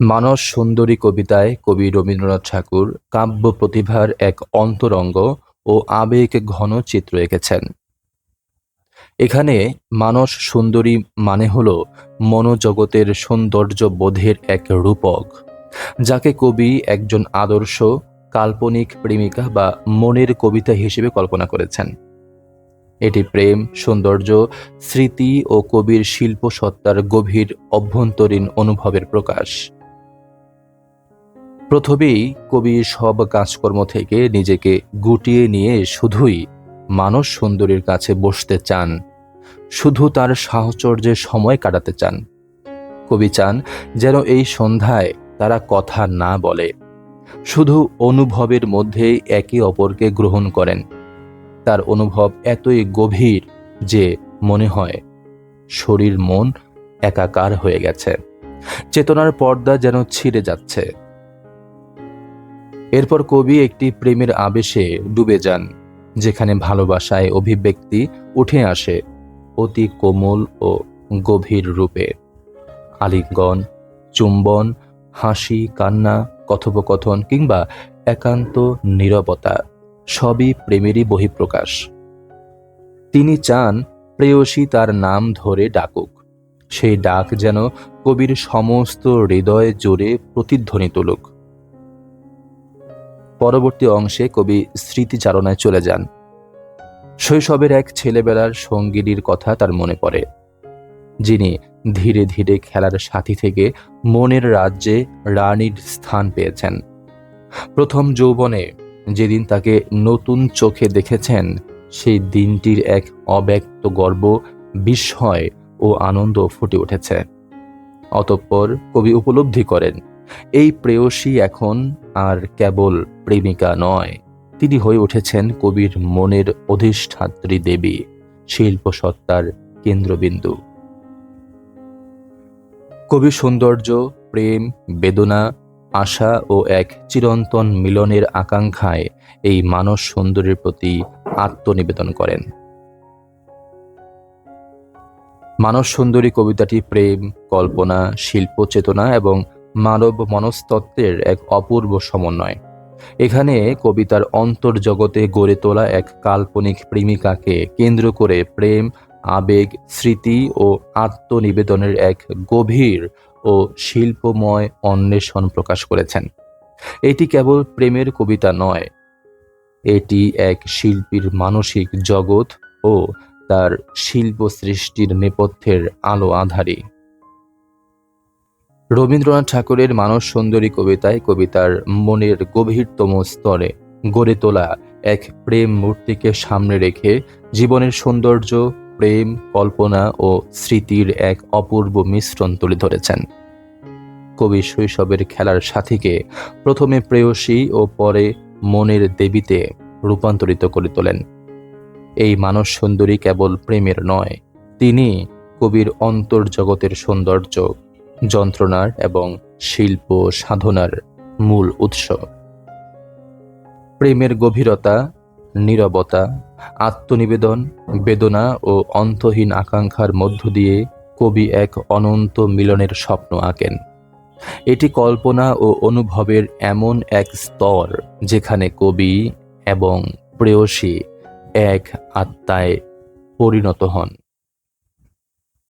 মানস সুন্দরী কবিতায় কবি রবীন্দ্রনাথ ঠাকুর কাব্য প্রতিভার এক অন্তরঙ্গ ও আবেগ ঘন চিত্র এঁকেছেন। এখানে মানস সুন্দরী মানে হল মনোজগতের সৌন্দর্য বোধের এক রূপক, যাকে কবি একজন আদর্শ, কাল্পনিক প্রেমিকা বা মনের কবিতা হিসেবে কল্পনা করেছেন। এটি প্রেম, সৌন্দর্য, স্মৃতি ও কবির শিল্প সত্তার গভীর অভ্যন্তরীণ অনুভবের প্রকাশ। প্রথমেই কবি সব কাজকর্ম থেকে নিজেকে গুটিয়ে নিয়ে শুধুই মানস সুন্দরীর কাছে বসতে চান। শুধু তার সাহচর্যে সময় কাটাতে চান। কবি চান যেন এই সন্ধ্যায় তারা কথা না বলে। শুধু অনুভবের মধ্যেই একে অপরকে গ্রহণ করেন। তার অনুভব এতই গভীর যে মনে হয় শরীর মন একাকার হয়ে গেছে। চেতনার পর্দা যেন ছিঁড়ে যাচ্ছে। এরপর কবি একটি প্রেমের আবেশে ডুবে যান, যেখানে ভালোবাসায় অভিব্যক্তি উঠে আসে অতি কোমল ও গভীর রূপে। আলিঙ্গন, চুম্বন, হাসি, কান্না, কথোপকথন কিংবা একান্ত নীরবতা, সবই প্রেমেরই বহিঃপ্রকাশ। তিনি চান প্রেয়সী তার নাম ধরে ডাকুক। সেই ডাক যেন কবির সমস্ত হৃদয় জোরে প্রতিধ্বনি তুলুক। পরবর্তী অংশে কবি স্মৃতিচারণায় চলে যান। শৈশবের এক ছেলেবেলার সঙ্গিনীর কথা তার মনে পড়ে, যিনি ধীরে ধীরে খেলার সাথী থেকে মনের রাজ্যে রানীর স্থান পেয়েছেন। প্রথম যৌবনে যেদিন তাকে নতুন চোখে দেখেছেন, সেই দিনটির এক অব্যক্ত গর্ব, বিস্ময় ও আনন্দ ফুটে উঠেছে। অতঃপর কবি উপলব্ধি করেন এই প্রেয়সী এখন আর কেবল প্রেমিকা নয়। তিনি হয়ে উঠেছেন কবির মনের অধিষ্ঠাত্রী দেবী শিল্প সত্তার কেন্দ্রবিন্দু। কবি সৌন্দর্য, প্রেম, বেদনা, আশা ও এক চিরন্তন মিলনের আকাঙ্ক্ষায় এই মানস সুন্দরীর প্রতি আত্মনিবেদন করেন। মানস সুন্দরী কবিতাটি প্রেম, কল্পনা শিল্প চেতনা এবং মানব মনস্তত্ত্বের এক অপূর্ব সমন্বয়। এখানে কবিতার অন্তর্জগতে গড়ে তোলা এক কাল্পনিক প্রেমিকাকে কেন্দ্র করে প্রেম, আবেগ, স্মৃতি ও আত্মনিবেদনের এক গভীর ও শিল্পময় অন্বেষণ প্রকাশ করেছেন। এটি কেবল প্রেমের কবিতা নয়, এটি এক শিল্পীর মানসিক জগৎ ও তার শিল্প সৃষ্টির নেপথ্যের আলো আধারী। রবীন্দ্রনাথ ঠাকুরের মানস সুন্দরী কবিতায় কবিতার মনের গভীরতম স্তরে গড়ে তোলা এক প্রেম মূর্তিকে সামনে রেখে জীবনের সৌন্দর্য, প্রেম, কল্পনা ও স্মৃতির এক অপূর্ব মিশ্রণ তুলে ধরেছেন। কবি শৈশবের খেলার সাথীকে প্রথমে প্রেয়সী ও পরে মনের দেবীতে রূপান্তরিত করে তোলেন। এই মানস সুন্দরী কেবল প্রেমের নয়, তিনি কবির অন্তর্জগতের সৌন্দর্য যন্ত্রণার এবং শিল্প সাধনার মূল উৎস। প্রেমের গভীরতা, নীরবতা, আত্মনিবেদন, বেদনা ও অন্তহীন আকাঙ্ক্ষার মধ্য দিয়ে কবি এক অনন্ত মিলনের স্বপ্ন আঁকেন। এটি কল্পনা ও অনুভবের এমন এক স্তর যেখানে কবি এবং প্রেয়সী এক আত্মায় পরিণত হন।